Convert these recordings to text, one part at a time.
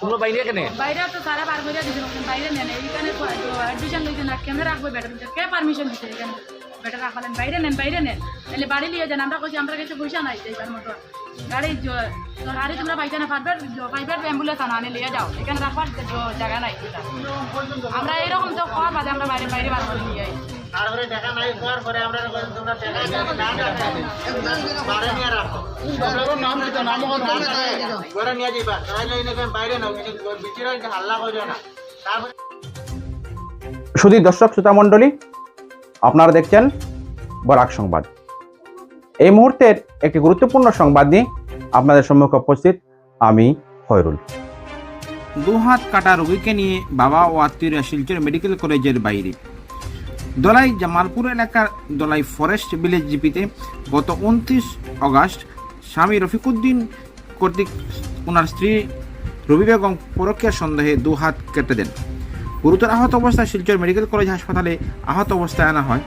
তোমরা বাইরে কেন? বাইরে তো সারা পার করে দিয়েছে বাইরে নেন, এইখানে অ্যাডমিশন লইছে না কেন রাখব বেটার কে পারমিশন দিচ্ছে এখানে? বেটার রাখলেন বাইরে নেন বাইরে নেন। তাহলে বাড়ি নিয়ে যান আমরা কইছি আমরা কাছে পয়সা নাই মতো গাড়ি তোমরা পাইতে না পারবে অ্যাম্বুলেন্স আনা আনে নিয়ে যাও। এখানে রাখবার জায়গা নাই আমরা এইরকম তো খাওয়ার বাদে আমরা বাইরে বাইরে বার করে নিয়ে আই। তারপরে দেখা নাই করার পরে আমরা তোমরা দেখা বাইরে নিয়ে রাখো। ঘরে নিয়ে যাইবা তাহলে বাইরে নাও ভিতরে হাল্লা করিও না। তারপরে সুধী দর্শক শ্রোতা মণ্ডলী আপনারা দেখছেন বরাক সংবাদ। এই মুহূর্তের একটি গুরুত্বপূর্ণ সংবাদ নিয়ে আপনাদের সম্মুখে উপস্থিত আমি খয়রুল। দুহাত কাটা রোগীকে নিয়ে বাবা ও আত্মীয়রা শিলচর মেডিকেল কলেজের বাইরে। দলাই জামালপুর এলাকার দলাই ফরেস্ট ভিলেজ জিপিতে গত উনত্রিশ অগাস্ট স্বামী রফিকুদ্দিন কর্তৃক ওনার স্ত্রী রবি বেগম পরকীয়ার সন্দেহে দু হাত কেটে দেন। গুরুতর আহত অবস্থায় শিলচর মেডিকেল কলেজ হাসপাতালে আহত অবস্থায় আনা হয়।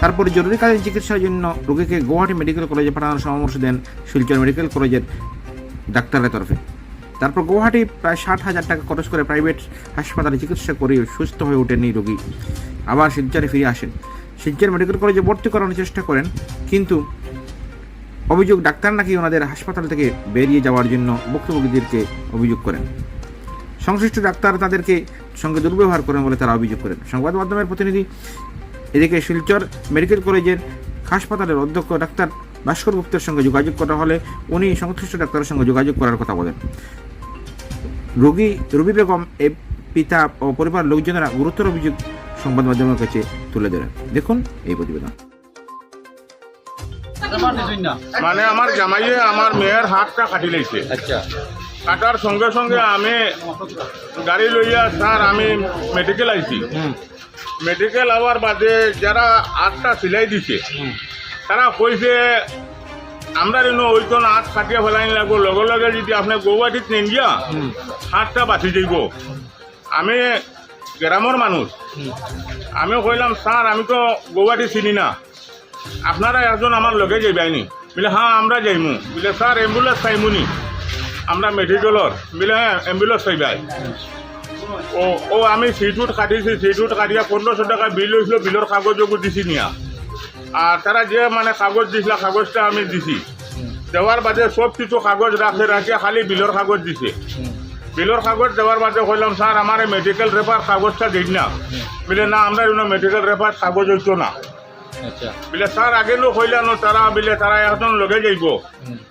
তারপরে জরুরিকালীন চিকিৎসার জন্য রোগীকে গুয়াহাটি মেডিকেল কলেজে পাঠানোর পরামর্শ দেন শিলচর মেডিকেল কলেজের ডাক্তারের তরফে। তারপর গুয়াহাটি প্রায় ষাট হাজার টাকা খরচ করে প্রাইভেট হাসপাতালে চিকিৎসা করে সুস্থ হয়ে ওঠেন রোগী। আবার শিলচরে ফিরে আসেন। শিলচর মেডিকেল কলেজে ভর্তি করানোর চেষ্টা করেন, কিন্তু অভিযোগ ডাক্তার নাকি ওনাদের হাসপাতাল থেকে বেরিয়ে যাওয়ার জন্য ভুক্তভোগীদেরকে অভিযোগ করেন। সংশ্লিষ্ট ডাক্তার তাদেরকে সঙ্গে দুর্ব্যবহার করেন বলে তারা অভিযোগ করেন। সংবাদ মাধ্যমের প্রতিনিধি এদিকে শিলচর মেডিকেল কলেজের হাসপাতালের অধ্যক্ষ ডাক্তার ভাস্কর গুপ্তের সঙ্গে যোগাযোগ করা হলে উনি সংশ্লিষ্ট ডাক্তারের সঙ্গে যোগাযোগ করার কথা বলেন। রোগী রবি বেগম এ পিতা ও পরিবার লোকজনেরা গুরুতর অভিযোগ সংবাদ মাধ্যমের কাছে তুলে ধরেন। দেখুন এই প্রতিবেদন। মানে আমার জামাইয়ে আমার মেয়ের হাতটা কাটি লাইছে আচ্ছা। কাটার সঙ্গে সঙ্গে আমি গাড়ি লইয়া স্যার আমি মেডিকেল আইছি। মেডিকেল আওয়ার বাদে যারা হাতটা সিলাই দিছে তারা কইছে আমরা যেন ওইজন হাত কাটিয়ে ফেলাই লাগবো। লগে লগে যদি আপনি গৌহাটিত নেন গিয়া হাতটা বাঁচি যাইব। আমি গ্রামের মানুষ। আমি কইলাম স্যার আমি তো গৌহাটি চিনি না। আপনারা একজন আমার লগে যাইবাইনি। বলে হ্যাঁ আমরা যাইমু। বলে স্যার অ্যাম্বুলেন্স চাইমুনি। আমরা মেডিকেলর বলে হ্যাঁ অ্যাম্বুলেন্স চাইবাই ও ও, আমি সিটুট কাটিছি সিটুট কাটিয়া পনেরোশো টাকা বিল হয়েছিল বিলের কাগজও দিছি নিয়া। আর তারা যে মানে কাগজ দিছিল, কাগজটা আমি দিছি। দেওয়ার বাদে সব কিছু কাগজ রাখে রাখিয়া খালি বিলের কাগজ দিছে। বিলের কাগজ দেওয়ার বাদে কইলাম স্যার আমার মেডিকেল রেফার কাগজটা দিন না। বলে, না আমরা মেডিকেল রেফার কাগজ হইতো না। আচ্ছা। বলে স্যার আগে নো কইলানো তারা বলে তারা একজন লগে যাইব।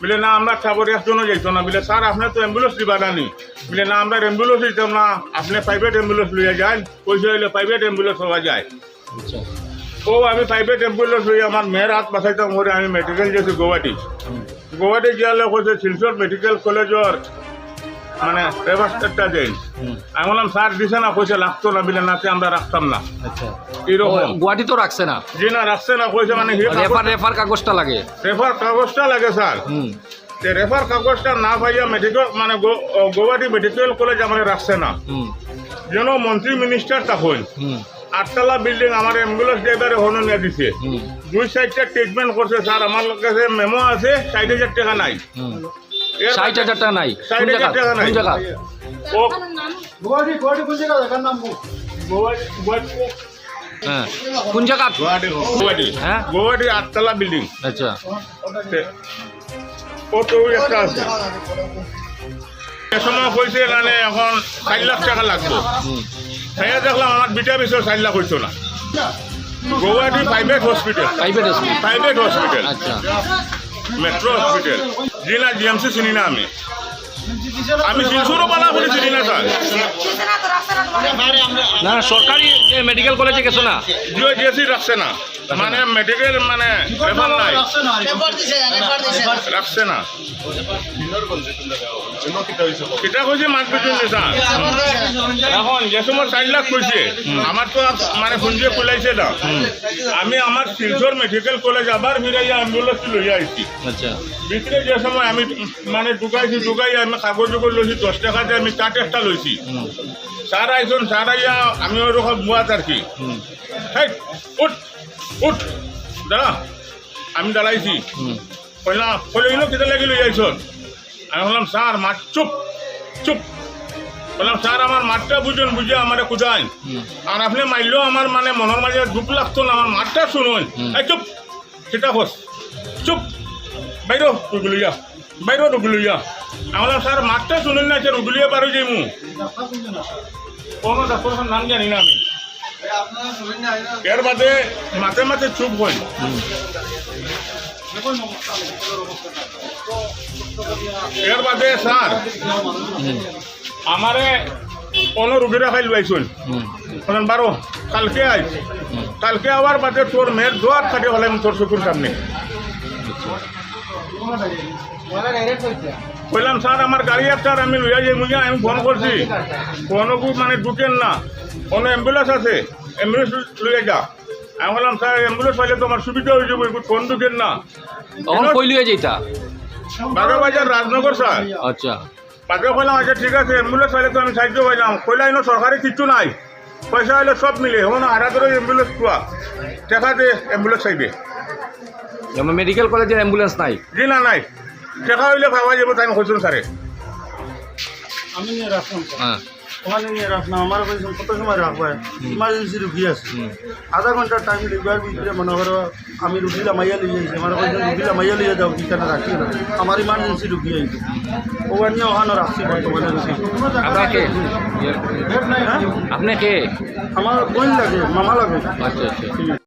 বলে না আমরা খাবার একজনও যাইতো না। বলে স্যার আপনি তো অ্যাম্বুলেন্স দিবা নানি। বলে না আমরা অ্যাম্বুলেন্স দিতাম না। আপনি প্রাইভেট অ্যাম্বুলেন্স লইয়া যান। পয়সা হইলে প্রাইভেট অ্যাম্বুলেন্স হওয়া যায়। আচ্ছা। ও আমি প্রাইভেট অ্যাম্বুলেন্স লইয়া আমার মেয়ের হাত বাঁচাইতাম করে আমি মেডিকেল গেছি গুয়াহাটি গুয়াহাটি গিয়ালে কইছে শিলচর মেডিকেল কলেজের মানে রেভাস্টারটা দেন। আমি বললাম স্যার দিছে না কইছে লাগতো না বলে নাতে আমরা রাখতাম না। আচ্ছা। এরকম। গুয়াহাটি তো রাখছে না? জি না রাখছে না কইছে মানে হি রেফার রেফার কাগজটা লাগে? রেফার কাগজটা লাগে স্যার। হুম। তে রেফার কাগজটা না পাইয়া মেডিকেল মানে গো- ও, গৌহাটি মেডিকেল কলেজ আমার রাখছে না। হুম। যেন মন্ত্রী মিনিস্টার তখন আটতলা বিল্ডিং আমার অ্যাম্বুলেন্স ড্রাইভারে হনো নিয়ে দিছে। দুই সাইডটা ট্রিটমেন্ট করছে স্যার। আমার কাছে মেমো আছে হাজার টাকা নাই। ষাট হাজার টাকা নাই। কোন জায়গা টাকা নাই। কোন জায়গা? হ্যাঁ। কোন জায়গা? গুয়াহাটি হ্যাঁ? গুয়াহাটি আটতলা বিল্ডিং। আচ্ছা। ও তো একটা আছে। সময় কইছে মানে এখন চার লাখ টাকা লাগবে। খাইয়া দেখলাম আমার বিটা বিষয় চার লাখ হইতো না। Guwahati private hospital private hospital private hospital আচ্ছা। মেট্রো হসপিটাল জি না জিএমসি চিনি না আমি। আমি শিলচরও বলা বলে চিনি না স্যার না সরকারি মেডিকেল কলেজে গেছো না? জিও জিএসি রাখছে না। মানে মেডিকেল মানে রেফার নাই। রাখছে না। কিতা কইছে মাছ স্যার। এখন যে সময় চার লাখ কইছে আমার তো মানে পুঞ্জে খোলাইছে না। আমি আমার শিলচর মেডিকেল কলেজ আবার ফিরাইয়া অ্যাম্বুলেন্স লইয়া আইছি। আচ্ছা। ভিতরে যে সময় আমি মানে ঢুকাইছি ঢুকাই আমি কাগজ জগজ লইছি দশ টাকা দিয়ে আমি চার একটা লইছি। স্যার আইসন স্যার আইয়া আমি ওরকম বুয়াত আর কি হেই উঠ দাঁড়া আমি দাঁড়াইছি। হুম। কইলা কইল ইনো কিতা লাগি লই আইসন আমি বললাম স্যার মা চুপ চুপ। বললাম স্যার আমার মাঠটা বুঝুন বুঝে আমার কোথায় আর আপনি মারলেও আমার মানে মনের মাঝে দুঃখ লাগতো না আমার মাঠটা শুনুন। এই চুপ সেটা হোস চুপ। বাইর রুগুলিয়া বাইর রুগুলিয়া আমি বললাম স্যার মাঠটা শুনুন না সে রুগুলিয়া পারো যে মু কোনো ডাক্তার নাম জানি না আমি। এর বাদে মাঝে মাঝে চুপ হই এর বাদে স্যার, আমারে কোনো রুগীরা খাই লইছুন বারো, কালকে আইস। কালকে আবার বাদে তোর মেয়ের দোয়ার থাকে হলে তোর চকুর সামনে। কইলাম স্যার, আমার গাড়ি একটা আমি লইয়া যাই আমি ফোন করছি। কোনো মানে ঢুকেন না। কোনো অ্যাম্বুলেন্স আছে? অ্যাম্বুলেন্স লইয়া যা। আমি বললাম স্যার অ্যাম্বুলেন্স পাইলে তোমার সুবিধা হয়ে যাবে ফোন ঢুকেন না। তখন কই লিয়ে যেটা বারো বাজার রাজনগর স্যার। আচ্ছা। বাদে কইলাম আচ্ছা ঠিক আছে অ্যাম্বুলেন্স পাইলে তো আমি সাহায্য পাইলাম কইলা এনো সরকারি কিচ্ছু নাই। পয়সা হলে সব মিলে এখন আধা ধরে অ্যাম্বুলেন্স পাওয়া দেখা দে অ্যাম্বুলেন্স চাইবে মেডিকেল কলেজের অ্যাম্বুলেন্স নাই। জি না নাই। দেখা হইলে পাওয়া যাবে তাই কৈছোন স্যারে। আমি হ্যাঁ। ওখানে নিয়ে রাখলাম আমার কাছে কত সময় রাখবে ইমার্জেন্সি রুগী আছে। আধা ঘণ্টার টাইম লিখবার ভিতরে মনে করো আমি রুগীলা মাইয়া লিয়ে যাইছি আমার কাছে রুগীলা মাইয়া লিয়ে যাও কিখানে রাখি না। আমার ইমার্জেন্সি রুগী আইছে। ওখানে নিয়ে ওখানে রাখছি বর্তমানে। রুগী আপনার কে? হ্যাঁ? আমার বোন লাগে মামা লাগে। আচ্ছা আচ্ছা।